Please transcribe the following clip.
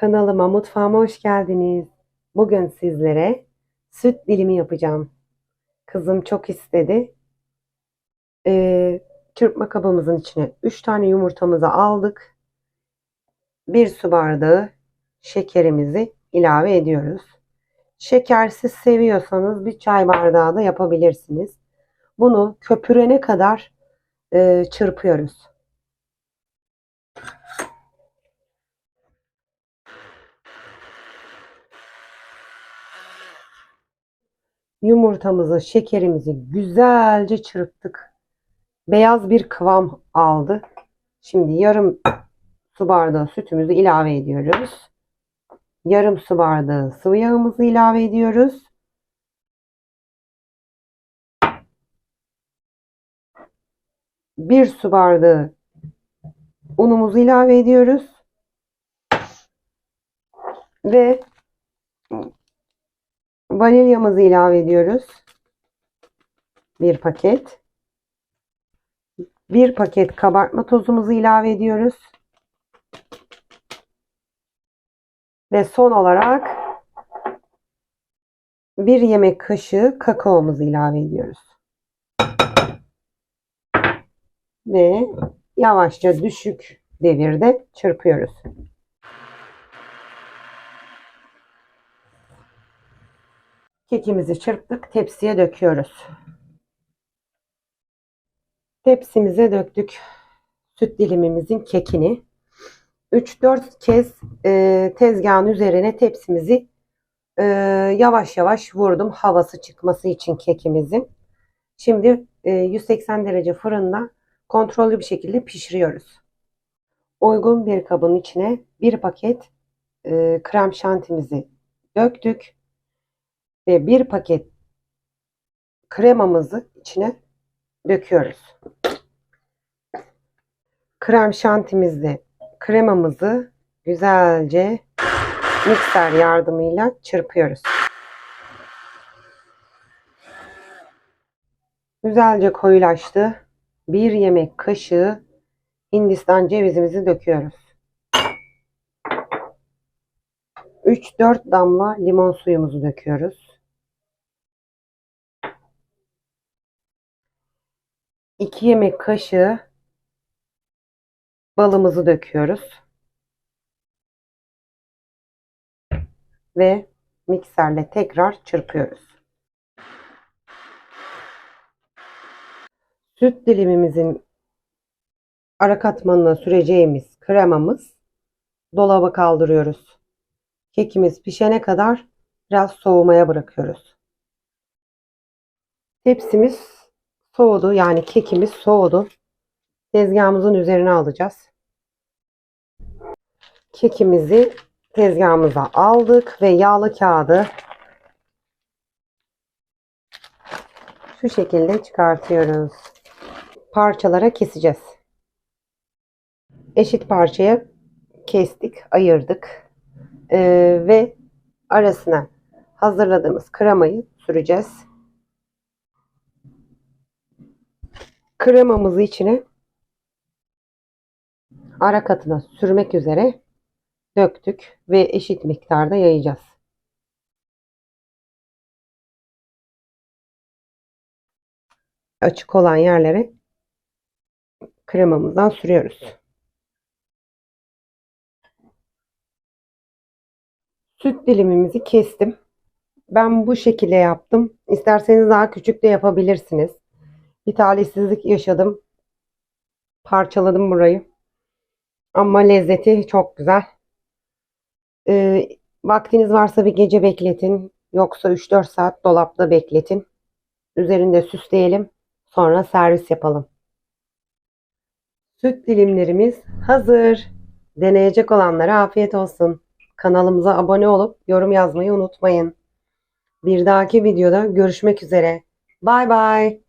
Kanalıma, mutfağıma hoş geldiniz. Bugün sizlere süt dilimi yapacağım. Kızım çok istedi. Ee, çırpma kabımızın içine 3 tane yumurtamızı aldık. 1 su bardağı şekerimizi ilave ediyoruz. Şekersiz seviyorsanız bir çay bardağı da yapabilirsiniz. Bunu köpürene kadar e, çırpıyoruz. Yumurtamızı, şekerimizi güzelce çırptık. Beyaz bir kıvam aldı. Şimdi yarım su bardağı sütümüzü ilave ediyoruz. Yarım su bardağı sıvı yağımızı ilave ediyoruz. Bir su bardağı unumuzu ilave ediyoruz. Ve Vanilyamızı ilave ediyoruz. Bir paket. Bir paket kabartma tozumuzu ilave ediyoruz. Ve son olarak bir yemek kaşığı kakaomuzu ilave ediyoruz. Ve yavaşça düşük devirde çırpıyoruz. Kekimizi çırptık. Tepsiye döküyoruz. Tepsimize döktük süt dilimimizin kekini. 3-4 kez e, tezgahın üzerine tepsimizi e, yavaş yavaş vurdum havası çıkması için kekimizin. Şimdi e, 180 derece fırında kontrollü bir şekilde pişiriyoruz. Uygun bir kabın içine bir paket e, krem şantimizi döktük ve bir paket kremamızı içine döküyoruz. Krem şantimizle kremamızı güzelce mikser yardımıyla çırpıyoruz. Güzelce koyulaştı. Bir yemek kaşığı Hindistan cevizimizi döküyoruz. 3-4 damla limon suyumuzu döküyoruz. 2 yemek kaşığı balımızı döküyoruz. Ve mikserle tekrar çırpıyoruz. Süt dilimimizin ara katmanına süreceğimiz kremamız dolaba kaldırıyoruz. Kekimiz pişene kadar biraz soğumaya bırakıyoruz. Tepsimiz soğudu. Yani kekimiz soğudu. Tezgahımızın üzerine alacağız. Kekimizi tezgahımıza aldık ve yağlı kağıdı şu şekilde çıkartıyoruz. Parçalara keseceğiz. Eşit parçaya kestik, ayırdık. Ee, ve arasına hazırladığımız kremayı süreceğiz. Kremamızı içine ara katına sürmek üzere döktük ve eşit miktarda yayacağız. Açık olan yerlere kremamızdan sürüyoruz. Süt dilimimizi kestim. Ben bu şekilde yaptım. İsterseniz daha küçük de yapabilirsiniz. Bir talihsizlik yaşadım. Parçaladım burayı. Ama lezzeti çok güzel. Ee, vaktiniz varsa bir gece bekletin. Yoksa 3-4 saat dolapta bekletin. Üzerinde süsleyelim. Sonra servis yapalım. Süt dilimlerimiz hazır. Deneyecek olanlara afiyet olsun. Kanalımıza abone olup yorum yazmayı unutmayın. Bir dahaki videoda görüşmek üzere. Bay bay.